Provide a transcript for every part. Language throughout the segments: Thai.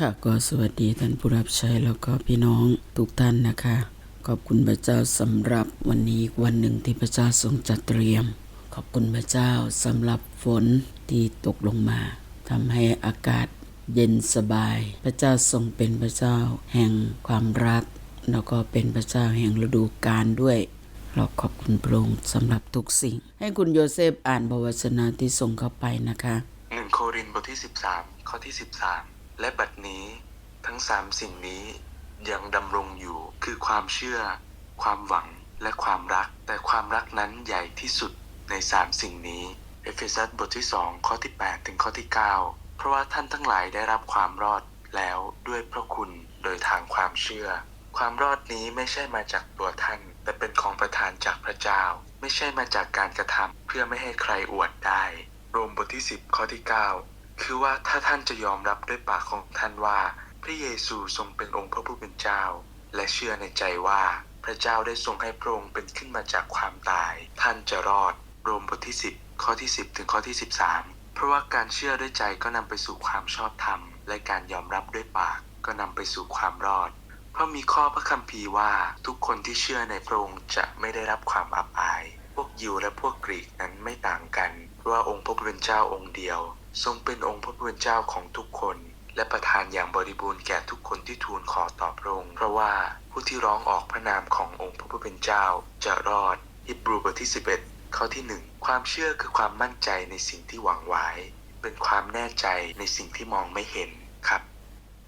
ค่ะก็สวัสดีท่านผู้รับใช้แล้วก็พี่น้องทุกท่านนะคะ ขอบคุณพระเจ้าสำหรับวันนี้วันหนึ่งที่พระเจ้าทรงจัดเตรียม ขอบคุณพระเจ้าสำหรับฝนที่ตกลงมาทำให้อากาศเย็นสบาย พระเจ้าทรงเป็นพระเจ้าแห่งความรัก แล้วก็เป็นพระเจ้าแห่งฤดูกาลด้วย เราขอบคุณพระองค์สำหรับทุกสิ่ง ให้คุณโยเซฟอ่านพระวจนะที่ส่งเข้าไปนะคะหนึ่งโครินธ์บทที่ 13 ข้อที่ 13 และบัดนี้ทั้งสามสิ่งนี้ยังดำรงอยู่คือความเชื่อ ความหวังและความรัก แต่ความรักนั้นใหญ่ที่สุดในสามสิ่งนี้เอเฟซัสบทที่2ข้อที่ 8 ถึงข้อที่ 9 เพราะว่าท่านทั้งหลายได้รับความรอดแล้วด้วยพระคุณโดยทางความเชื่อ ความรอดนี้ไม่ใช่มาจากตัวท่าน แต่เป็นของประทานจากพระเจ้า ไม่ใช่มาจากการกระทำเพื่อไม่ให้ใครอวดได้ โรมบทที่ 10 ข้อที่ 9 คือว่าถ้าท่านจะยอมรับด้วยปากของท่านว่า พระเยซูทรงเป็นองค์พระผู้เป็นเจ้า และเชื่อในใจว่า พระเจ้าได้ทรงให้พระองค์เป็นขึ้นมาจากความตาย ท่านจะรอดโรมบทที่ 10 ข้อที่ 10 ถึงข้อที่ 13 เพราะว่าการเชื่อด้วยใจก็นำไปสู่ความชอบธรรม และการยอมรับด้วยปากก็นำไปสู่ความรอด เพราะมีข้อพระคัมภีร์ว่าทุกคนที่เชื่อในพระองค์จะไม่ได้รับความอับอาย พวกยิวและพวกกรีกนั้นไม่ต่างกันเพราะว่าองค์พระผู้เป็นเจ้าองค์เดียว ทรงเป็นองค์พระผู้เป็นเจ้าของทุกคน และประทานอย่างบริบูรณ์แก่ทุกคนที่ทูลขอต่อพระองค์เพราะว่าผู้ที่ร้องออกพระนามขององค์พระผู้เป็นเจ้าจะรอดฮิบรูบทที่ 11 ข้อที่หนึ่งความเชื่อคือความมั่นใจในสิ่งที่หวังไว้ เป็นความแน่ใจในสิ่งที่มองไม่เห็นครับ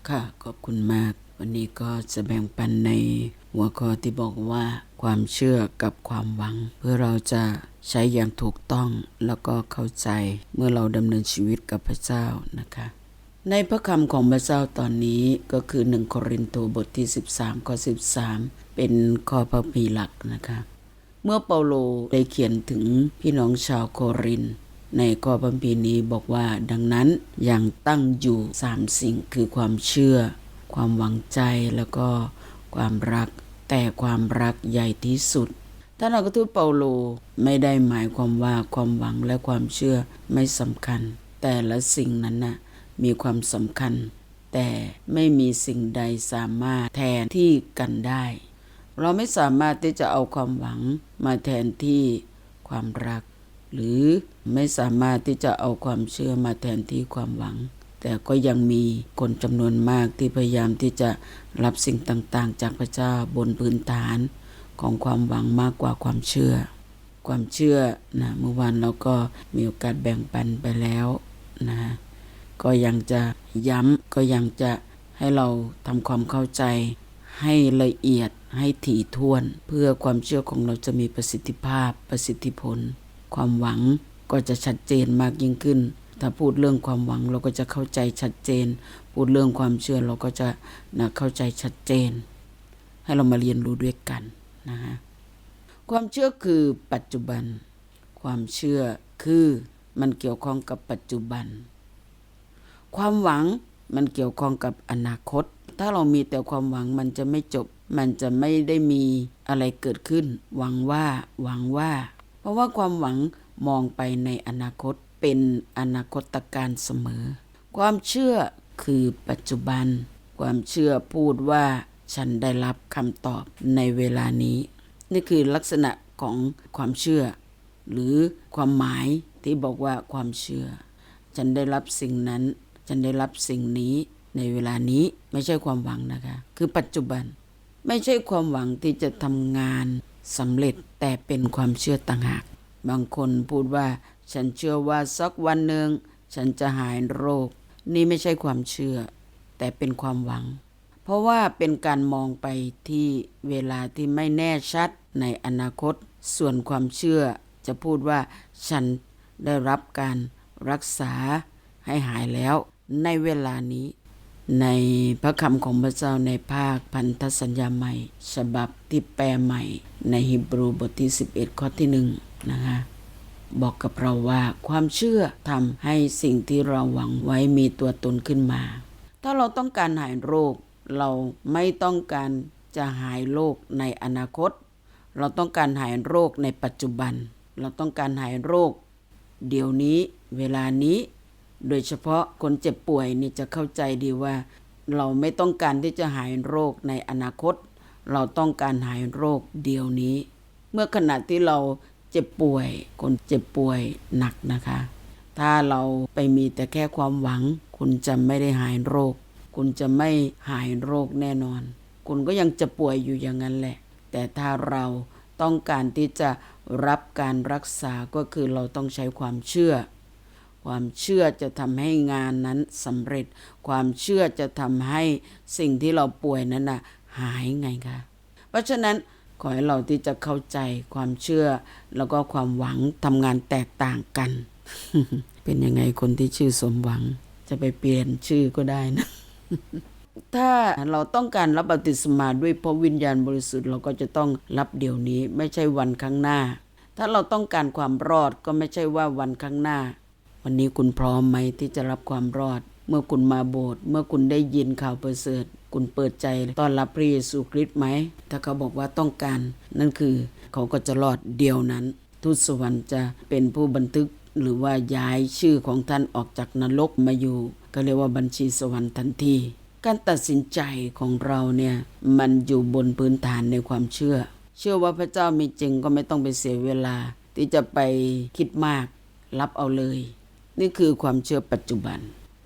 ค่ะ ขอบคุณมาก วันนี้ก็จะแบ่งปันในหัวข้อที่บอกว่า ความเชื่อกับความหวัง เพื่อเราจะ ใช้อย่างถูกต้องแล้วก็เข้าใจเมื่อเราดำเนินชีวิตกับพระเจ้านะคะ ในพระคำของพระเจ้าตอนนี้ก็คือ1โครินธ์บทที่ 13ข้อ13 เป็นข้อพระพีหลักนะคะเมื่อเปาโลได้เขียนถึงพี่น้องชาวโครินธ์ในข้อพระพีนี้บอกว่าดังนั้นอยังตั้งอยู่สามสิ่งคือความเชื่อ ความหวังใจแล้วก็ความรักแต่ความรักใหญ่ที่สุด ท่านอัครทูตเปาโลไม่ได้หมายความว่าความหวังและความเชื่อไม่สำคัญ แต่ละสิ่งนั้นน่ะมีความสำคัญ แต่ไม่มีสิ่งใดสามารถแทนที่กันได้ เราไม่สามารถที่จะเอาความหวังมาแทนที่ความรัก หรือไม่สามารถที่จะเอาความเชื่อมาแทนที่ความหวัง แต่ก็ยังมีคนจำนวนมากที่พยายามที่จะรับสิ่งต่างๆ จากพระเจ้าบนพื้นฐาน ของความหวังมากกว่าความเชื่อ ความเชื่อนะเมื่อวานเราก็มีโอกาสแบ่งปันไปแล้วนะก็ยังจะย้ำก็ยังจะให้เราทำความเข้าใจ ให้ละเอียดให้ถี่ถ้วน เพื่อความเชื่อของเราจะมีประสิทธิภาพประสิทธิผล ความหวังก็จะชัดเจนมากยิ่งขึ้น ถ้าพูดเรื่องความหวังเราก็จะเข้าใจชัดเจน พูดเรื่องความเชื่อเราก็จะนะเข้าใจชัดเจน ให้เรามาเรียนรู้ด้วยกัน นะฮะความเชื่อคือปัจจุบัน ความเชื่อคือมันเกี่ยวข้องกับปัจจุบัน ความหวังมันเกี่ยวข้องกับอนาคต ถ้าเรามีแต่ความหวังมันจะไม่จบ มันจะไม่ได้มีอะไรเกิดขึ้น หวังว่าหวังว่า เพราะว่าความหวังมองไปในอนาคตเป็นอนาคตการเสมอ ความเชื่อคือปัจจุบัน ความเชื่อพูดว่า ฉันได้รับคำตอบในเวลานี้ นี่คือลักษณะของความเชื่อ หรือความหมายที่บอกว่าความเชื่อ ฉันได้รับสิ่งนั้น ฉันได้รับสิ่งนี้ในเวลานี้ไม่ใช่ความหวังนะคะ คือปัจจุบัน ไม่ใช่ความหวังที่จะทำงานสำเร็จแต่เป็นความเชื่อต่างหาก บางคนพูดว่า ฉันเชื่อว่าสักวันหนึ่งฉันจะหายโรค นี่ไม่ใช่ความเชื่อ แต่เป็นความหวัง เพราะว่าเป็นการมองไปที่เวลาที่ไม่แน่ชัดในอนาคต ส่วนความเชื่อจะพูดว่า ฉันได้รับการรักษาให้หายแล้ว ในเวลานี้ ในพระคำของพระเจ้าในภาคพันธสัญญาใหม่ ฉบับที่แปลใหม่ ในฮิบรูบทที่ 11 ข้อที่หนึ่งนะคะบอกกับเราว่าความเชื่อทำให้สิ่งที่เราหวังไว้มีตัวตนขึ้นมา ถ้าเราต้องการหายโรค เราไม่ต้องการจะหายโรคในอนาคต เราต้องการหายโรคในปัจจุบัน เราต้องการหายโรค เดี๋ยวนี้เวลานี้ โดยเฉพาะคนเจ็บป่วยนี่จะเข้าใจดีว่า เราไม่ต้องการที่จะหายโรคในอนาคต เราต้องการหายโรคเดี๋ยวนี้ เมื่อขณะที่เราเจ็บป่วย คนเจ็บป่วยหนักนะคะ ถ้าเราไปมีแต่แค่ความหวัง คุณจะไม่ได้หายโรค คุณจะไม่หายโรคแน่นอน คุณก็ยังจะป่วยอยู่อย่างนั้นแหละ แต่ถ้าเราต้องการที่จะรับการรักษาก็คือเราต้องใช้ความเชื่อ ความเชื่อจะทำให้งานนั้นสำเร็จ ความเชื่อจะทำให้สิ่งที่เราป่วยนั้นนะหายไงคะเพราะฉะนั้นขอให้เราที่จะเข้าใจความเชื่อ แล้วก็ความหวังทำงานแตกต่างกัน เป็นยังไงคนที่ชื่อสมหวัง จะไปเปลี่ยนชื่อก็ได้นะ ถ้าเราต้องการรับบัติศมาด้วยพระวิญญาณบริสุทธิ์เราก็จะต้องรับเดี๋ยวนี้ไม่ใช่วันข้างหน้า ถ้าเราต้องการความรอดก็ไม่ใช่ว่าวันข้างหน้า วันนี้คุณพร้อมไหมที่จะรับความรอด เมื่อคุณมาโบสถ์เมื่อคุณได้ยินข่าวประเสริฐ คุณเปิดใจต้อนรับพระเยซูคริสต์ไหม ถ้าเขาบอกว่าต้องการ นั่นคือเขาก็จะรอดเดียวนั้น ทูตสวรรค์จะเป็นผู้บันทึกหรือว่าย้ายชื่อของท่านออกจากนรกมาอยู่ ก็เรียกว่าบัญชีสวรรค์ทันที การตัดสินใจของเราเนี่ย มันอยู่บนพื้นฐานในความเชื่อ เชื่อว่าพระเจ้ามีจริงก็ไม่ต้องไปเสียเวลา ที่จะไปคิดมาก รับเอาเลย นี่คือความเชื่อปัจจุบัน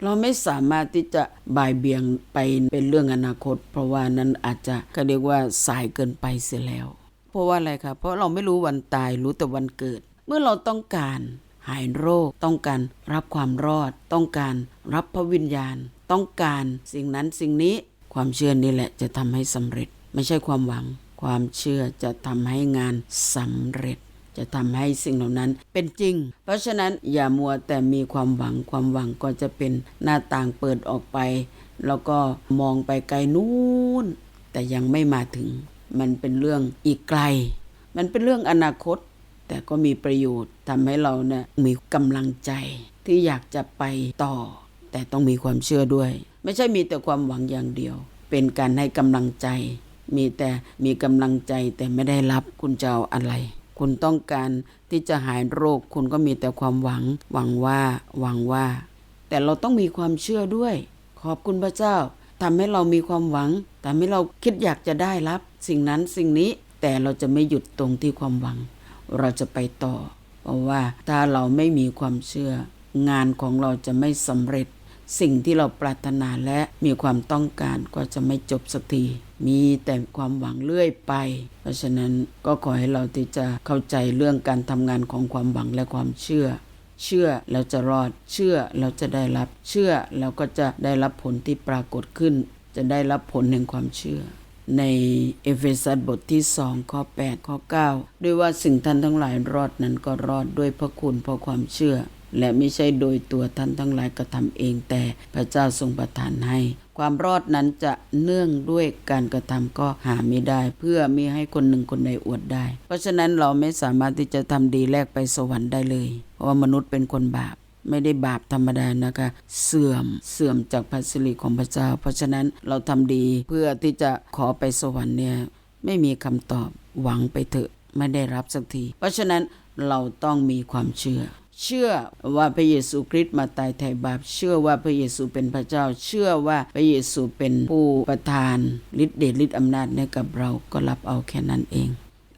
เราไม่สามารถที่จะบ่ายเบี่ยงไปเป็นเรื่องอนาคต เพราะว่านั้นอาจจะก็เรียกว่าสายเกินไปเสียแล้ว เพราะว่าอะไรครับเพราะเราไม่รู้วันตายรู้แต่วันเกิด เมื่อเราต้องการ หายโรค ต้องการรับความรอด ต้องการรับพระวิญญาณ ต้องการสิ่งนั้นสิ่งนี้ความเชื่อนี่แหละจะทำให้สำเร็จ ไม่ใช่ความหวัง ความเชื่อจะทำให้งานสำเร็จ จะทำให้สิ่งเหล่านั้นเป็นจริง เพราะฉะนั้นอย่ามัวแต่มีความหวัง ความหวังก็จะเป็นหน้าต่างเปิดออกไป แล้วก็มองไปไกลนู้นแต่ยังไม่มาถึง มันเป็นเรื่องอีกไกล มันเป็นเรื่องอนาคต แต่ก็มีประโยชน์ทำให้เราเนี่ยมีกำลังใจที่อยากจะไปต่อ แต่ต้องมีความเชื่อด้วย ไม่ใช่มีแต่ความหวังอย่างเดียว เป็นการให้กำลังใจ มีแต่มีกำลังใจแต่ไม่ได้รับคุณจะเอาอะไร คุณต้องการที่จะหายโรค คุณก็มีแต่ความหวัง หวังว่าหวังว่า แต่เราต้องมีความเชื่อด้วย ขอบคุณพระเจ้าทำให้เรามีความหวังทำให้เราคิดอยากจะได้รับ สิ่งนั้นสิ่งนี้แต่เราจะไม่หยุดตรงที่ความหวัง เราจะไปต่อ เพราะว่าถ้าเราไม่มีความเชื่อ งานของเราจะไม่สำเร็จ สิ่งที่เราปรารถนาและมีความต้องการก็จะไม่จบสักทีมีแต่ความหวังเรื่อยไป เพราะฉะนั้นก็ขอให้เราที่จะเข้าใจเรื่องการทำงานของความหวังและความเชื่อ เชื่อแล้วจะรอด เชื่อแล้วจะได้รับ เชื่อแล้วก็จะได้รับผลที่ปรากฏขึ้น จะได้รับผลแห่งความเชื่อ ในเอเฟซัสบทที่2ข้อ8ข้อ9ด้วยว่าสิ่งท่านทั้งหลายรอดนั้นก็รอดด้วยพระคุณเพราะความเชื่อ และไม่ใช่โดยตัวท่านทั้งหลายกระทำเองแต่พระเจ้าทรงประทานให้ ความรอดนั้นจะเนื่องด้วยการกระทำก็หาไม่ได้ เพื่อมีให้คนหนึ่งคนใดอวดได้ เพราะฉะนั้นเราไม่สามารถที่จะทำดีแลกไปสวรรค์ได้เลย เพราะว่ามนุษย์เป็นคนบาป ไม่ได้บาปธรรมดานะคะ เสื่อมเสื่อมจากพระสิริของพระเจ้า เพราะฉะนั้นเราทำดีเพื่อที่จะขอไปสวรรค์เนี่ยไม่มีคำตอบหวังไปเถอะไม่ได้รับสักที เพราะฉะนั้นเราต้องมีความเชื่อ เชื่อว่าพระเยซูคริสต์มาตายไถ่บาป เชื่อว่าพระเยซูเป็นพระเจ้า เชื่อว่าพระเยซูเป็นผู้ประทานฤทธิ์เดชฤทธิ์อำนาจให้กับเราก็รับเอาแค่นั้นเอง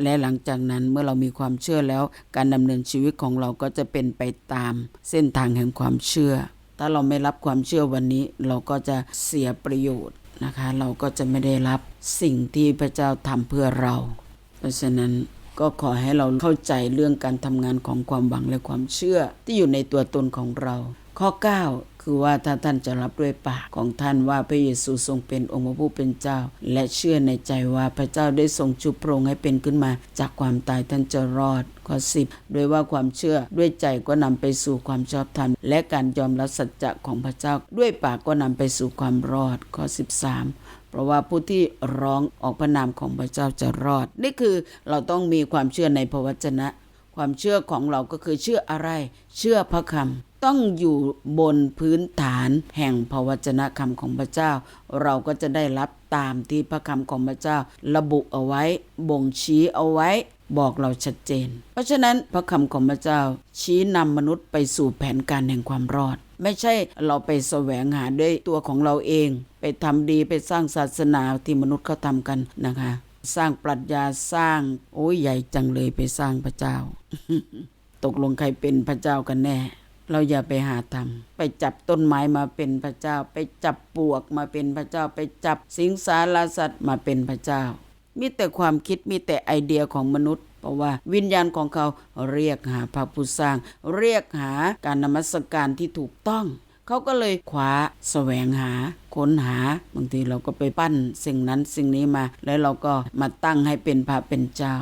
และหลังจากนั้นเมื่อเรามีความเชื่อแล้วการดำเนินชีวิตของเราก็จะเป็นไปตามเส้นทางแห่งความเชื่อ ถ้าเราไม่รับความเชื่อวันนี้เราก็จะเสียประโยชน์นะคะ เราก็จะไม่ได้รับสิ่งที่พระเจ้าทำเพื่อเรา เพราะฉะนั้นก็ขอให้เราเข้าใจเรื่องการทำงานของความหวังและความเชื่อที่อยู่ในตัวตนของเรา ข้อ 9 คือว่าถ้าท่านจะรับด้วยปากของท่านว่าพระเยซูทรงเป็นองค์พระผู้เป็นเจ้า และเชื่อในใจว่าพระเจ้าได้ทรงชุบพระองค์ให้เป็นขึ้นมา จากความตายท่านจะรอดข้อ10โดยว่าความเชื่อด้วยใจก็นำไปสู่ความชอบธรรม และการยอมรับสัจจะของพระเจ้า ด้วยปากก็นำไปสู่ความรอดข้อ 13เพราะว่าผู้ที่ร้องออกพระนามของพระเจ้าจะรอด นี่คือเราต้องมีความเชื่อในพระวจนะ ความเชื่อของเราก็คือเชื่ออะไร เชื่อพระคำ ต้องอยู่บนพื้นฐานแห่งพระวจนะคำของพระเจ้า เราก็จะได้รับตามที่พระคำของพระเจ้า ระบุเอาไว้ บ่งชี้เอาไว้ บอกเราชัดเจน เพราะฉะนั้นพระคำของพระเจ้า ชี้นำมนุษย์ไปสู่แผนการแห่งความรอด ไม่ใช่เราไปแสวงหาด้วยตัวของเราเอง ไปทำดีไปสร้างศาสนาที่มนุษย์เขาทำกันนะคะ สร้างปรัชญาสร้าง โอ้ยใหญ่จังเลยไปสร้างพระเจ้า ตกลงใครเป็นพระเจ้ากันแน่ เราอย่าไปหาทำไปจับต้นไม้มาเป็นพระเจ้า ไปจับปวกมาเป็นพระเจ้า ไปจับสิงสารสัตว์มาเป็นพระเจ้า มีแต่ความคิดมีแต่ไอเดียของมนุษย์ เพราะว่าวิญญาณของเขาเรียกหาพระผู้สร้าง เรียกหาการนมัสการที่ถูกต้องเขาก็เลยคว้าแสวงหาค้นหาบางทีเราก็ไปปั้นสิ่งนั้นสิ่งนี้มา แล้วเราก็มาตั้งให้เป็นพระเป็นเจ้า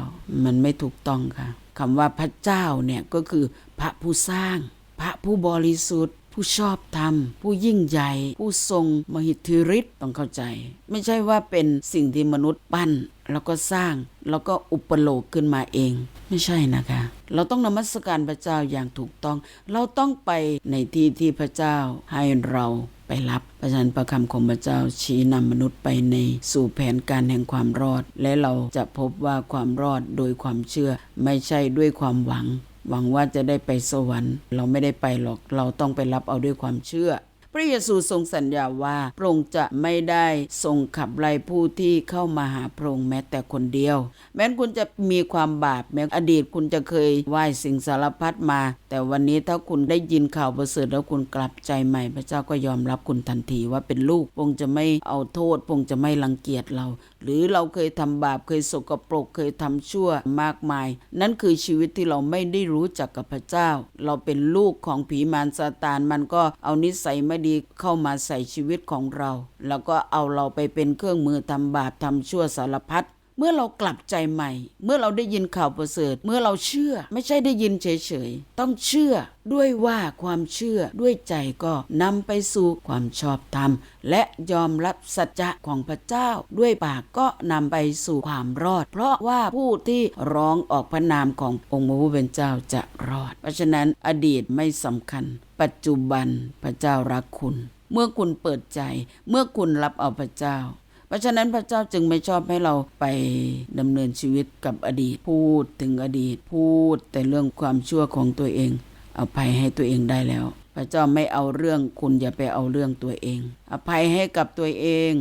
มันไม่ถูกต้องค่ะคำว่าพระเจ้าเนี่ยก็คือพระผู้สร้าง พระผู้บริสุทธิ์ ผู้ชอบธรรม ผู้ยิ่งใหญ่ ผู้ทรงมหิทธิฤทธิ์ต้องเข้าใจ ไม่ใช่ว่าเป็นสิ่งที่มนุษย์ปั้นแล้วก็สร้างแล้วก็อุปโลกขึ้นมาเอง ไม่ใช่นะคะ เราต้องนมัสการพระเจ้าอย่างถูกต้อง เราต้องไปในที่ที่พระเจ้าให้เราไปรับเพระฉะนั้นประคำของพระเจ้าชี้นำมนุษย์ไปในสู่แผนการแห่งความรอด และเราจะพบว่าความรอดโดยความเชื่อไม่ใช่ด้วยความหวัง หวังว่าจะได้ไปสวรรค์ เราไม่ได้ไปหรอกเราต้องไปรับเอาด้วยความเชื่อ พระเยซูทรงสัญญาว่าพระองค์จะไม่ได้ทรงขับไล่ผู้ที่เข้ามาหาพระองค์แม้แต่คนเดียว แม้นคุณจะมีความบาปแม้อดีตคุณจะเคยไหว้สิ่งสารพัดมา แต่วันนี้ถ้าคุณได้ยินข่าวประเสริฐแล้วคุณกลับใจใหม่ พระเจ้าก็ยอมรับคุณทันทีว่าเป็นลูกพงจะไม่เอาโทษพงจะไม่รังเกียจเรา หรือเราเคยทำบาปเคยสกปรกเคยทำชั่วมากมาย นั่นคือชีวิตที่เราไม่ได้รู้จักกับพระเจ้า เราเป็นลูกของผีมารซาตานมันก็เอานิสัยไม่ดีเข้ามาใส่ชีวิตของเรา แล้วก็เอาเราไปเป็นเครื่องมือทำบาปทำชั่วสารพัด เมื่อเรากลับใจใหม่ เมื่อเราได้ยินข่าวประเสริฐ เมื่อเราเชื่อ ไม่ใช่ได้ยินเฉยๆ ต้องเชื่อด้วยว่าความเชื่อด้วยใจก็นำไปสู่ความชอบธรรม และยอมรับสัจจะของพระเจ้า ด้วยปากก็นำไปสู่ความรอด เพราะว่าผู้ที่ร้องออกพระนามขององค์พระผู้เป็นเจ้าจะรอด เพราะฉะนั้นอดีตไม่สำคัญ ปัจจุบันพระเจ้ารักคุณ เมื่อคุณเปิดใจ เมื่อคุณรับเอาพระเจ้า เพราะฉะนั้นพระเจ้าจึงไม่ชอบให้เราไปดำเนินชีวิตกับอดีตพูดถึงอดีตพูด แต่เรื่องความชั่วของตัวเอง อภัยให้ตัวเองได้แล้ว พระเจ้าไม่เอาเรื่องคุณอย่าไปเอาเรื่องตัวเอง อภัยให้กับตัวเอง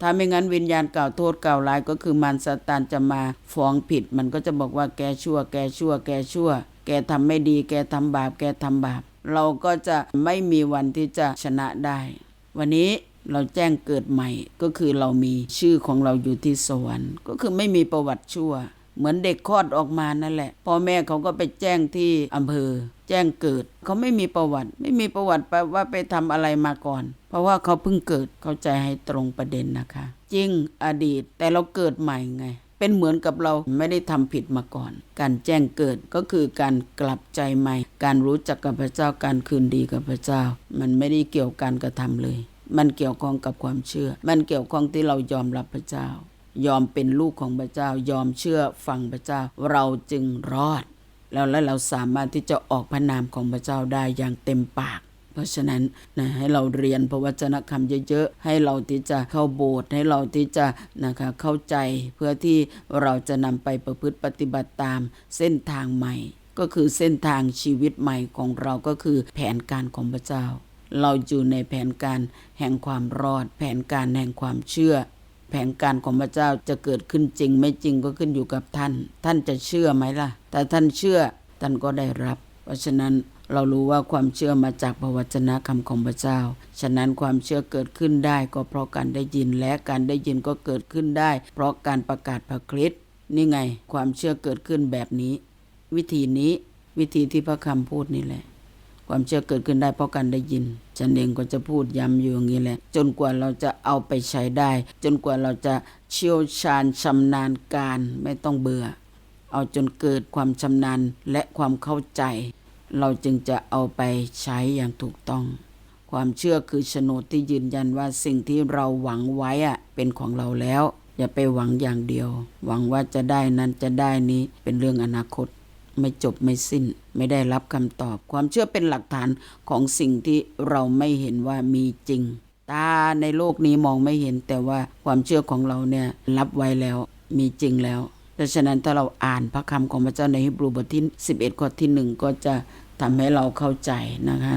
ถ้าไม่งั้นวิญญาณกล่าวโทษกล่าวร้ายก็คือมารซาตานจะมาฟ้องผิด มันก็จะบอกว่าแกชั่ว แกชั่ว แกชั่ว แกทำไม่ดี แกทำบาป แกทำบาป เราก็จะไม่มีวันที่จะชนะได้ วันนี้ เราแจ้งเกิดใหม่ ก็คือเรามีชื่อของเราอยู่ที่สวรรค์ก็คือไม่มีประวัติชั่ว เหมือนเด็กคลอดออกมานั่นแหละพ่อแม่เขาก็ไปแจ้งที่อำเภอ แจ้งเกิดเขาไม่มีประวัติ ไม่มีประวัติแปลว่าไปทำอะไรมาก่อน เพราะว่าเขาเพิ่งเกิดเข้าใจให้ตรงประเด็นนะคะ จริงอดีตแต่เราเกิดใหม่ไงเป็นเหมือนกับเราไม่ได้ทำผิดมาก่อน การแจ้งเกิดก็คือการกลับใจใหม่ การรู้จักกับพระเจ้าการคืนดีกับพระเจ้า มันไม่ได้เกี่ยวกันการะทำเลย มันเกี่ยวข้องกับความเชื่อ มันเกี่ยวข้องที่เรายอมรับพระเจ้า ยอมเป็นลูกของพระเจ้า ยอมเชื่อฟังพระเจ้า เราจึงรอด แล้วและเราสามารถที่จะออกพระนามของพระเจ้าได้อย่างเต็มปาก เพราะฉะนั้นนะให้เราเรียนพระวจนะคำเยอะๆ ให้เราที่จะเข้าโบสถ์ให้เราที่จะนะคะเข้าใจเพื่อที่เราจะนำไปประพฤติปฏิบัติตามเส้นทางใหม่ ก็คือเส้นทางชีวิตใหม่ของเราก็คือแผนการของพระเจ้า เราอยู่ในแผนการแห่งความรอด แผนการแห่งความเชื่อ แผนการของพระเจ้าจะเกิดขึ้นจริง ไม่จริงก็ขึ้นอยู่กับท่าน ท่านจะเชื่อไหมล่ะ แต่ท่านเชื่อท่านก็ได้รับ เพราะฉะนั้นเรารู้ว่าความเชื่อมาจากพระวจนะคำของพระเจ้า ฉะนั้นความเชื่อเกิดขึ้นได้ก็เพราะการได้ยินและการได้ยินก็เกิดขึ้นได้ เพราะการประกาศพระคริสต์นี่ไงความเชื่อเกิดขึ้นแบบนี้ วิธีนี้วิธีที่พระคำพูดนี่แหละ ความเชื่อเกิดขึ้นได้เพราะการได้ยิน ฉันเองก็จะพูดย้ำอยู่อย่างนี้แหละ จนกว่าเราจะเอาไปใช้ได้ จนกว่าเราจะเชี่ยวชาญชำนาญการไม่ต้องเบื่อ เอาจนเกิดความชำนาญและความเข้าใจ เราจึงจะเอาไปใช้อย่างถูกต้อง ความเชื่อคือโฉนดที่ยืนยันว่าสิ่งที่เราหวังไว้อะเป็นของเราแล้ว อย่าไปหวังอย่างเดียว หวังว่าจะได้นั้นจะได้นี้เป็นเรื่องอนาคต ไม่จบไม่สิ้น ไม่ได้รับคำตอบ ความเชื่อเป็นหลักฐานของสิ่งที่เราไม่เห็นว่ามีจริง ตาในโลกนี้มองไม่เห็นแต่ว่าความเชื่อของเราเนี่ยรับไว้แล้วมีจริงแล้วเพราะฉะนั้นถ้าเราอ่านพระคำของพระเจ้าในฮีบรูบทที่11 ข้อที่หนึ่งก็จะทำให้เราเข้าใจนะคะ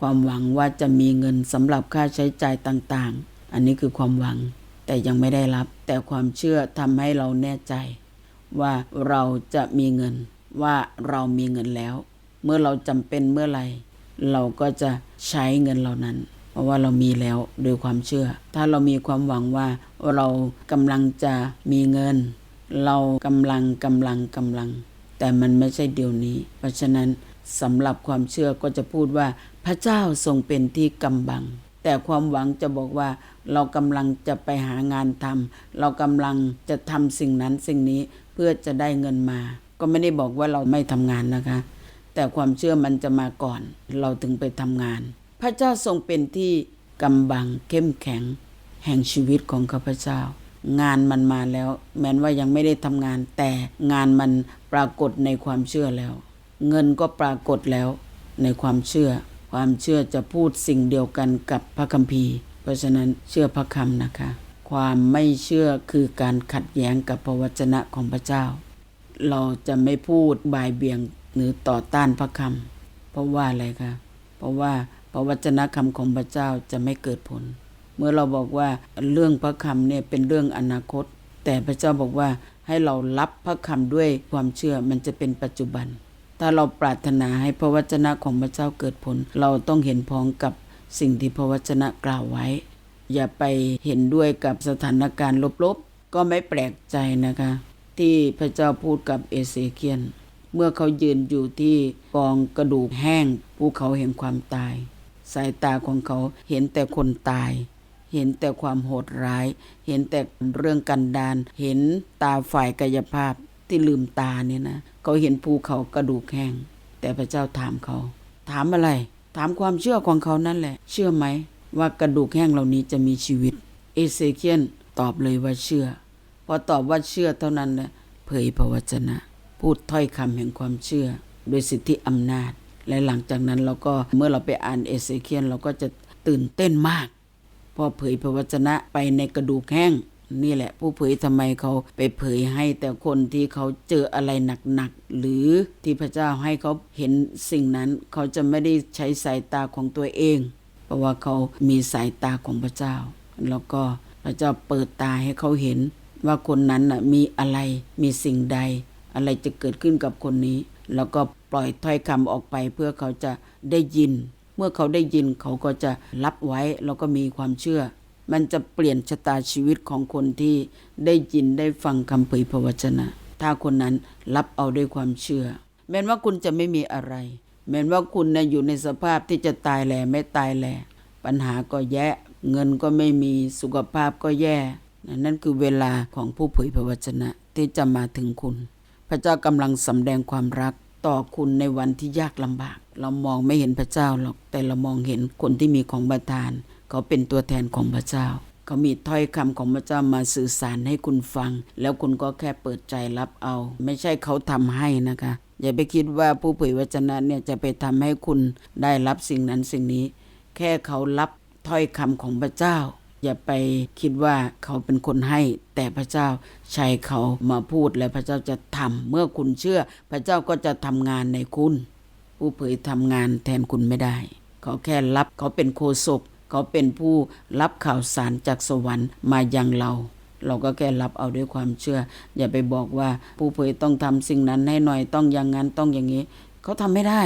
ความหวังว่าจะมีเงินสำหรับค่าใช้จ่ายต่างๆ อันนี้คือความหวังแต่ยังไม่ได้รับ แต่ความเชื่อทำให้เราแน่ใจว่าเราจะมีเงิน ว่าเรามีเงินแล้ว เมื่อเราจำเป็นเมื่อไหร่เราก็จะใช้เงินเหล่านั้น เพราะว่าเรามีแล้วโดยความเชื่อ ถ้าเรามีความหวังว่าเรากำลังจะมีเงิน เรากำลังกำลังกำลัง แต่มันไม่ใช่เดี๋ยวนี้ เพราะฉะนั้นสำหรับความเชื่อก็จะพูดว่าพระเจ้าทรงเป็นที่กำบัง แต่ความหวังจะบอกว่าเรากำลังจะไปหางานทำเรากำลังจะทำสิ่งนั้นสิ่งนี้เพื่อจะได้เงินมา ก็ไม่ได้บอกว่าเราไม่ทำงานนะคะ แต่ความเชื่อมันจะมาก่อน เราถึงไปทำงาน พระเจ้าทรงเป็นที่กำบังเข้มแข็ง แห่งชีวิตของข้าพเจ้า งานมันมาแล้ว แม้นว่ายังไม่ได้ทำงาน แต่งานมันปรากฏในความเชื่อแล้ว เงินก็ปรากฏแล้วในความเชื่อ ความเชื่อจะพูดสิ่งเดียวกันกับพระคัมภีร์ เพราะฉะนั้นเชื่อพระคำนะคะ ความไม่เชื่อคือการขัดแย้งกับพระวจนะของพระเจ้า เราจะไม่พูดบายเบี่ยงหรือต่อต้านพระคำเพราะว่าอะไรคะเพราะว่าพระวจนะคำของพระเจ้าจะไม่เกิดผล เมื่อเราบอกว่าเรื่องพระคำเนี่ยเป็นเรื่องอนาคต แต่พระเจ้าบอกว่าให้เรารับพระคำด้วยความเชื่อมันจะเป็นปัจจุบัน ถ้าเราปรารถนาให้พระวจนะของพระเจ้าเกิดผล เราต้องเห็นพ้องกับสิ่งที่พระวจนะกล่าวไว้ อย่าไปเห็นด้วยกับสถานการณ์ลบๆ ก็ไม่แปลกใจนะคะ ที่พระเจ้าพูดกับเอเสเคียน เมื่อเขายืนอยู่ที่กองกระดูกแห้งภูเขาแห่งความตาย สายตาของเขาเห็นแต่คนตาย เห็นแต่ความโหดร้าย เห็นแต่เรื่องกันดานเห็นตาฝ่ายกายภาพที่ลืมตาเนี่ยนะเขาเห็นภูเขากระดูกแห้ง แต่พระเจ้าถามเขา ถามอะไร ถามความเชื่อของเขานั่นแหละ เชื่อไหมว่ากระดูกแห้งเหล่านี้จะมีชีวิต เอเซเคียนตอบเลยว่าเชื่อ พอตอบว่าเชื่อเท่านั้นแหละเผยพระวจนะ พูดถ้อยคำแห่งความเชื่อ โดยสิทธิอำนาจ และหลังจากนั้นเราก็เมื่อเราไปอ่านเอเซเคียนเราก็จะตื่นเต้นมาก พอเผยพระวจนะไปในกระดูกแห้งนี่แหละ ผู้เผยทำไมเขาไปเผยให้แต่คนที่เขาเจออะไรหนักๆหรือที่พระเจ้าให้เขาเห็นสิ่งนั้น เขาจะไม่ได้ใช้สายตาของตัวเอง เพราะว่าเขามีสายตาของพระเจ้า แล้วก็พระเจ้าเปิดตาให้เขาเห็น ว่าคนนั้นน่ะมีอะไรมีสิ่งใด อะไรจะเกิดขึ้นกับคนนี้ แล้วก็ปล่อยถ้อยคำออกไปเพื่อเขาจะได้ยิน เมื่อเขาได้ยินเขาก็จะรับไว้แล้วก็มีความเชื่อ มันจะเปลี่ยนชะตาชีวิตของคนที่ได้ยินได้ฟังคำเผยพระวจนะ ถ้าคนนั้นรับเอาด้วยความเชื่อ แม้นว่าคุณจะไม่มีอะไร แม้นว่าคุณนะอยู่ในสภาพที่จะตายแหล่ไม่ตายแหล่ปัญหาก็แย่เงินก็ไม่มีสุขภาพก็แย่ นั่นคือเวลาของผู้เผยพระวจนะที่จะมาถึงคุณ พระเจ้ากำลังสำแดงความรักต่อคุณในวันที่ยากลำบาก เรามองไม่เห็นพระเจ้าหรอก แต่เรามองเห็นคนที่มีของประทาน เขาเป็นตัวแทนของพระเจ้า เขามีถ้อยคำของพระเจ้ามาสื่อสารให้คุณฟัง แล้วคุณก็แค่เปิดใจรับเอา ไม่ใช่เขาทำให้นะคะ อย่าไปคิดว่าผู้เผยวจนะเนี่ยจะไปทำให้คุณได้รับสิ่งนั้นสิ่งนี้ แค่เขารับถ้อยคำของพระเจ้า อย่าไปคิดว่าเขาเป็นคนให้ แต่พระเจ้าใช้เขามาพูดและพระเจ้าจะทำเมื่อคุณเชื่อ พระเจ้าก็จะทำงานในคุณ ผู้เผยทำงานแทนคุณไม่ได้ เขาแค่รับเขาเป็นโคศกเขาเป็นผู้รับข่าวสารจากสวรรค์มายังเรา เราก็แค่รับเอาด้วยความเชื่อ อย่าไปบอกว่าผู้เผยต้องทำสิ่งนั้นให้หน่อยต้องอย่างนั้นต้องอย่างนี้ เขาทำไม่ได้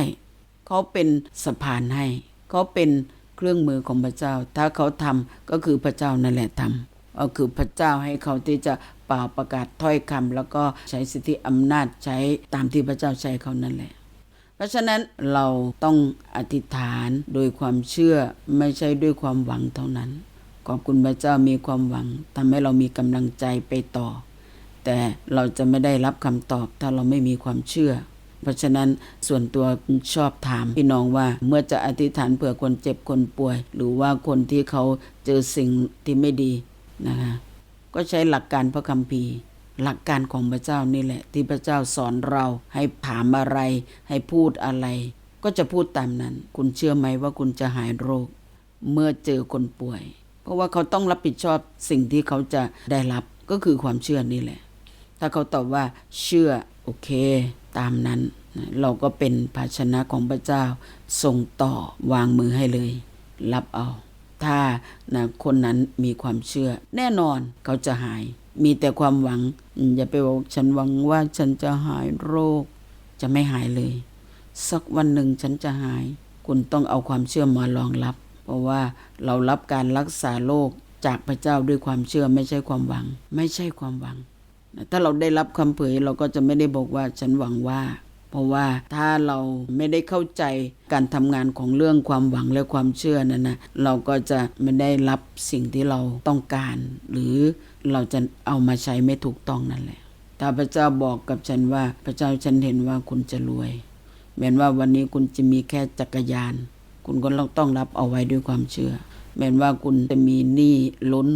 เขาเป็นสะพานให้ เขาเป็น เครื่องมือของพระเจ้า ถ้าเขาทำก็คือพระเจ้านั่นแหละทำก็คือพระเจ้าให้เขาที่จะเป่าประกาศถ้อยคำแล้วก็ใช้สิทธิอำนาจใช้ตามที่พระเจ้าใช้เขานั่นแหละ เพราะฉะนั้นเราต้องอธิษฐานโดยความเชื่อไม่ใช่ด้วยความหวังเท่านั้น ขอบคุณพระเจ้ามีความหวังทำให้เรามีกำลังใจไปต่อ แต่เราจะไม่ได้รับคำตอบถ้าเราไม่มีความเชื่อ เพราะฉะนั้นส่วนตัวชอบถามพี่น้องว่าเมื่อจะอธิษฐานเผื่อคนเจ็บคนป่วย หรือว่าคนที่เขาเจอสิ่งที่ไม่ดีนะคะก็ใช้หลักการพระคัมภีร์ หลักการของพระเจ้านี่แหละ ที่พระเจ้าสอนเราให้ถามอะไร ให้พูดอะไร ก็จะพูดตามนั้น คุณเชื่อไหมว่าคุณจะหายโรค เมื่อเจอคนป่วย เพราะว่าเขาต้องรับผิดชอบสิ่งที่เขาจะได้รับก็คือความเชื่อนี่แหละ ถ้าเขาตอบว่าเชื่อ โอเค ตามนั้น เราก็เป็นภาชนะของพระเจ้า ส่งต่อวางมือให้เลย รับเอา ถ้านะคนนั้นมีความเชื่อ แน่นอนเขาจะหาย มีแต่ความหวังอืมอย่าไปบอกฉันหวังว่าฉันจะหายโรค จะไม่หายเลย สักวันหนึ่งฉันจะหาย คุณต้องเอาความเชื่อมารองรับ เพราะว่าเรารับการรักษาโรคจากพระเจ้าด้วยความเชื่อไม่ใช่ความหวัง ไม่ใช่ความหวัง ถ้าเราได้รับคำเผยเราก็จะไม่ได้บอกว่าฉันหวังว่า เพราะว่าถ้าเราไม่ได้เข้าใจการทำงานของเรื่องความหวังและความเชื่อนั้นนะเราก็จะไม่ได้รับสิ่งที่เราต้องการ หรือเราจะเอามาใช้ไม่ถูกต้องนั่นแหละถ้าพระเจ้าบอกกับฉันว่าพระเจ้าฉันเห็นว่าคุณจะรวยแม้นว่าวันนี้คุณจะมีแค่จักรยาน คุณก็ต้องรับเอาไว้ด้วยความเชื่อ แม้นว่าคุณจะมีหนี้ล้น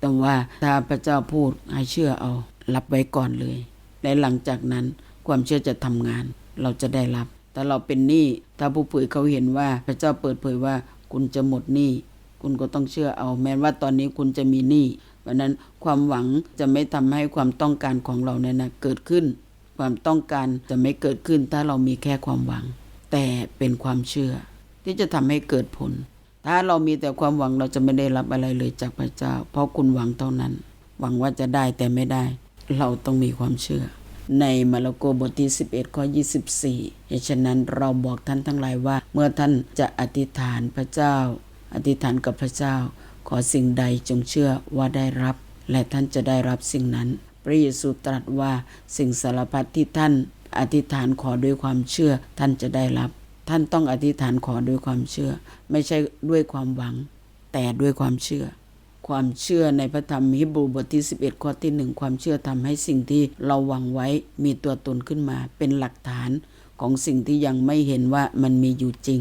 แต่ว่าถ้าพระเจ้าพูดให้เชื่อเอา รับไว้ก่อนเลย และหลังจากนั้นความเชื่อจะทำงาน เราจะได้รับ แต่เราเป็นหนี้ถ้าผู้เผยเขาเห็นว่าพระเจ้าเปิดเผยว่าคุณจะหมดหนี้คุณก็ต้องเชื่อเอา แม้ว่าตอนนี้คุณจะมีหนี้เพราะนั้นความหวังจะไม่ทำให้ความต้องการของเราเนี่ยนะเกิดขึ้น ความต้องการจะไม่เกิดขึ้น ถ้าเรามีแค่ความหวัง แต่เป็นความเชื่อ ที่จะทำให้เกิดผล ถ้าเรามีแต่ความหวังเราจะไม่ได้รับอะไรเลยจากพระเจ้า เพราะคุณหวังเท่านั้น หวังว่าจะได้แต่ไม่ได้ เราต้องมีความเชื่อ ในมาระโกบทที่ 11 ข้อ 24 เหตุฉะนั้นเราบอกท่านทั้งหลายว่า เมื่อท่านจะอธิษฐานพระเจ้า อธิษฐานกับพระเจ้า ขอสิ่งใดจงเชื่อว่าได้รับ และท่านจะได้รับสิ่งนั้น พระเยซูตรัสว่าสิ่งสารพัดที่ท่านอธิษฐานขอด้วยความเชื่อท่านจะได้รับ ท่านต้องอธิษฐานขอด้วยความเชื่อ ไม่ใช่ด้วยความหวัง แต่ด้วยความเชื่อ ความเชื่อในพระธรรมฮิบรูบทที่ 11 ข้อที่หนึ่งความเชื่อทำให้สิ่งที่เราหวังไว้มีตัวตนขึ้นมา เป็นหลักฐานของสิ่งที่ยังไม่เห็นว่ามันมีอยู่จริง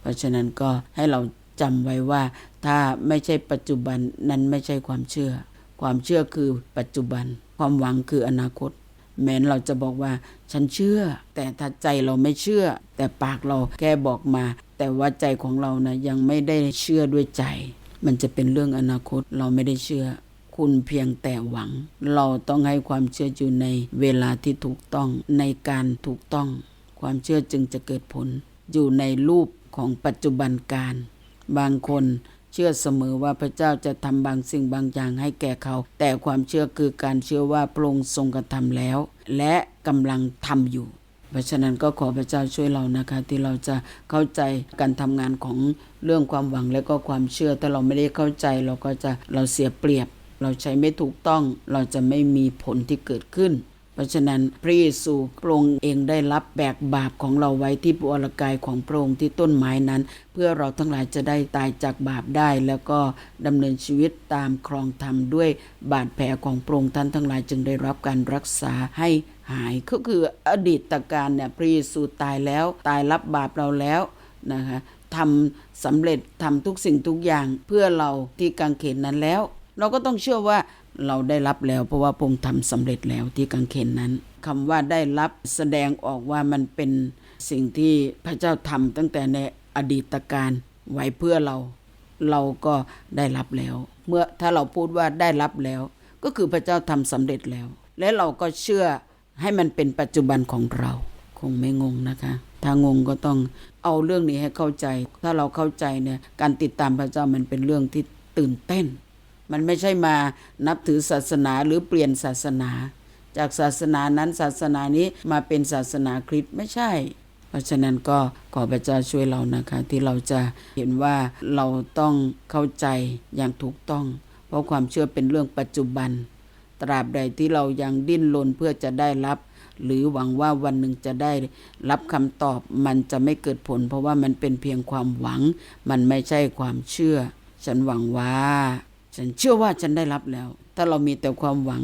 เพราะฉะนั้นก็ให้เราจำไว้ว่า ถ้าไม่ใช่ปัจจุบันนั้นไม่ใช่ความเชื่อ ความเชื่อคือปัจจุบัน ความหวังคืออนาคต แม้นเราจะบอกว่าฉันเชื่อ แต่ถ้าใจเราไม่เชื่อ แต่ปากเราแค่บอกมา แต่ว่าใจของเรานะยังไม่ได้เชื่อด้วยใจ มันจะเป็นเรื่องอนาคตเราไม่ได้เชื่อ คุณเพียงแต่หวัง เราต้องให้ความเชื่ออยู่ในเวลาที่ถูกต้องในการถูกต้อง ความเชื่อจึงจะเกิดผล อยู่ในรูปของปัจจุบันการ บางคนเชื่อเสมอว่าพระเจ้าจะทำบางสิ่งบางอย่างให้แก่เขา แต่ความเชื่อคือการเชื่อว่าพระองค์ทรงกระทำแล้ว และกำลังทำอยู่ เพราะฉะนั้นก็ขอพระเจ้าช่วยเรานะคะ ที่เราจะเข้าใจการทำงานของเรื่องความหวังและก็ความเชื่อถ้าเราไม่ได้เข้าใจเราก็จะเราเสียเปรียบ เราใช้ไม่ถูกต้องเราจะไม่มีผลที่เกิดขึ้น เพราะฉะนั้นพระเยซูพระองค์เองได้รับแบกบาปของเราไว้ที่ปุรกายของพระองค์ที่ต้นไม้นั้น เพื่อเราทั้งหลายจะได้ตายจากบาปได้ แล้วก็ดำเนินชีวิตตามครองธรรมด้วยบาดแผลของพระองค์ท่านทั้งหลายจึงได้รับการรักษาให้ หายก็คืออดีตการเนี่ยพระเยซูตายแล้วตายรับบาปเราแล้วนะคะทำสำเร็จทำทุกสิ่งทุกอย่างเพื่อเราที่กางเขนนั้นแล้ว เราก็ต้องเชื่อว่าเราได้รับแล้วเพราะว่าพระองค์ทำสำเร็จแล้วที่กางเขนนั้นคำว่าได้รับแสดงออกว่ามันเป็นสิ่งที่พระเจ้าทำตั้งแต่ในอดีตการไว้เพื่อเรา เราก็ได้รับแล้ว เมื่อถ้าเราพูดว่าได้รับแล้ว ก็คือพระเจ้าทำสำเร็จแล้ว และเราก็เชื่อ ให้มันเป็นปัจจุบันของเรา คงไม่งงนะคะ ถ้างงก็ต้องเอาเรื่องนี้ให้เข้าใจ ถ้าเราเข้าใจเนี่ยการติดตามพระเจ้ามันเป็นเรื่องที่ตื่นเต้น มันไม่ใช่มานับถือศาสนาหรือเปลี่ยนศาสนา จากศาสนานั้นศาสนานี้มาเป็นศาสนาคริสต์ไม่ใช่ เพราะฉะนั้นก็ขอพระเจ้าช่วยเรานะคะ ที่เราจะเห็นว่าเราต้องเข้าใจอย่างถูกต้อง เพราะความเชื่อเป็นเรื่องปัจจุบัน ตราบใดที่เรายังดิ้นรนเพื่อจะได้รับ หรือหวังว่าวันหนึ่งจะได้รับคำตอบมันจะไม่เกิดผล เพราะว่ามันเป็นเพียงความหวัง มันไม่ใช่ความเชื่อ ฉันหวังว่า ฉันเชื่อว่าฉันได้รับแล้ว ถ้าเรามีแต่ความหวัง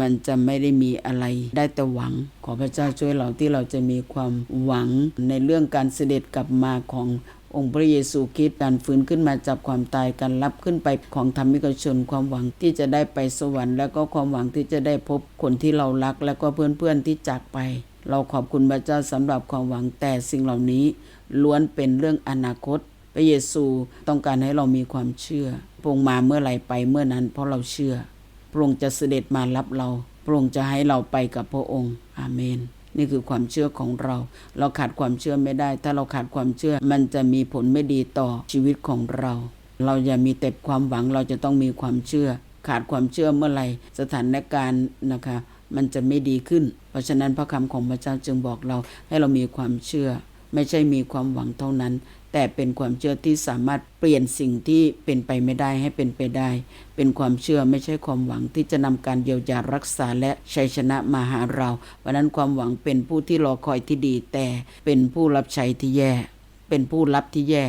มันจะไม่ได้มีอะไรได้แต่หวัง ขอพระเจ้าช่วยเราที่เราจะมีความหวังในเรื่องการเสด็จกลับมาของ องค์พระเยซูคริสต์การฟื้นขึ้นมาจากความตายการรับขึ้นไปของธรรมิกชนความหวังที่จะได้ไปสวรรค์แล้วก็ความหวังที่จะได้พบคนที่เรารัก แล้วก็เพื่อนๆที่จากไป เราขอบคุณพระเจ้าสำหรับความหวังแต่สิ่งเหล่านี้ ล้วนเป็นเรื่องอนาคต พระเยซูต้องการให้เรามีความเชื่อพระองค์มาเมื่อไหร่ไปเมื่อนั้น เพราะเราเชื่อพระองค์จะเสด็จมารับเราพระองค์จะให้เราไปกับพระองค์ อาเมน นี่คือความเชื่อของเรา เราขาดความเชื่อไม่ได้ ถ้าเราขาดความเชื่อ มันจะมีผลไม่ดีต่อชีวิตของเรา เราอย่ามีแต่ความหวังเราจะต้องมีความเชื่อ ขาดความเชื่อเมื่อไหร่สถานการณ์นะคะ มันจะไม่ดีขึ้น เพราะฉะนั้นพระคำของพระเจ้าจึงบอกเราให้เรามีความเชื่อ ไม่ใช่มีความหวังเท่านั้น แต่เป็นความเชื่อที่สามารถเปลี่ยนสิ่งที่เป็นไปไม่ได้ให้เป็นไปได้ เป็นความเชื่อไม่ใช่ความหวังที่จะนำการเยียวยารักษาและชัยชนะมาหาเราเพราะนั้นความหวังเป็นผู้ที่รอคอยที่ดี แต่เป็นผู้รับใช้ที่แย่ เป็นผู้รับที่แย่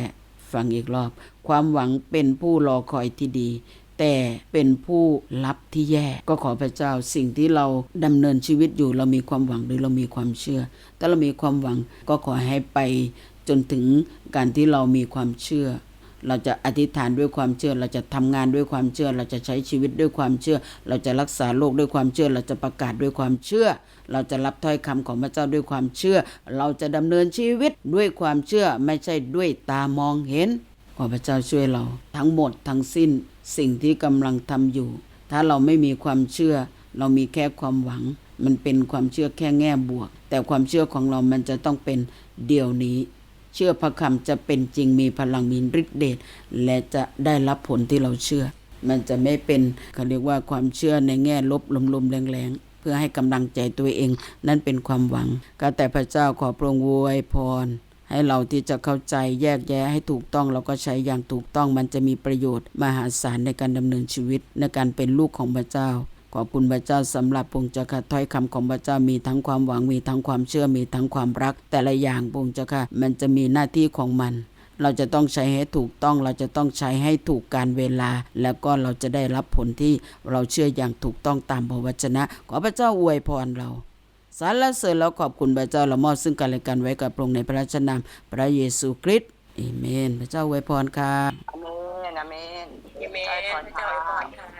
ฟังอีกรอบ ความหวังเป็นผู้รอคอยที่ดี แต่เป็นผู้รับที่แย่ ก็ขอพระเจ้าสิ่งที่เราดำเนินชีวิตอยู่เรามีความหวังหรือเรามีความเชื่อ ถ้าเรามีความหวังก็ขอให้ไป จนถึงการที่เรามีความเชื่อ เราจะอธิษฐานด้วยความเชื่อ เราจะทำงานด้วยความเชื่อ เราจะใช้ชีวิตด้วยความเชื่อ เราจะรักษาโลกด้วยความเชื่อ เราจะประกาศด้วยความเชื่อ เราจะรับถ้อยคำของพระเจ้าด้วยความเชื่อ เราจะดำเนินชีวิตด้วยความเชื่อไม่ใช่ด้วยตามองเห็นขอพระเจ้าช่วยเราทั้งหมดทั้งสิ้นสิ่งที่กำลังทำอยู่ ถ้าเราไม่มีความเชื่อ เรามีแค่ความหวัง มันเป็นความเชื่อแค่แง่บวก แต่ความเชื่อของเรามันจะต้องเป็นเดี๋ยวนี้ เชื่อพระคำจะเป็นจริงมีพลังมีฤทธิเดชและจะได้รับผลที่เราเชื่อ มันจะไม่เป็นเขาเรียกว่าความเชื่อในแง่ลบลมๆแรงๆเพื่อให้กำลังใจตัวเองนั่นเป็นความหวังก็แต่พระเจ้าขอพระองค์อวยพร ให้เราที่จะเข้าใจแยกแยะให้ถูกต้องเราก็ใช้อย่างถูกต้องมันจะมีประโยชน์มหาศาลในการดำเนินชีวิตในการเป็นลูกของพระเจ้า ขอบคุณพระเจ้าสำหรับพงศ์เจ้าค่ะถ้อยคำของพระเจ้ามีทั้งความหวังมีทั้งความเชื่อมีทั้งความรัก แต่ละอย่างพงศ์เจ้าค่ะมันจะมีหน้าที่ของมัน เราจะต้องใช้ให้ถูกต้องเราจะต้องใช้ให้ถูกการเวลา แล้วก็เราจะได้รับผลที่เราเชื่ออย่างถูกต้องตามพระวจนะ ขอพระเจ้าอวยพรเราสรรเสริญแล้วขอบคุณพระเจ้าละมอบซึ่งกันและกันไว้กับพระองค์ในพระราชนามพระเยซูคริสต์เอเมน พระเจ้าอวยพรค่ะอเมนอเมนเอเมใจนก่อนเจ้าค่ะอวยพรค่ะ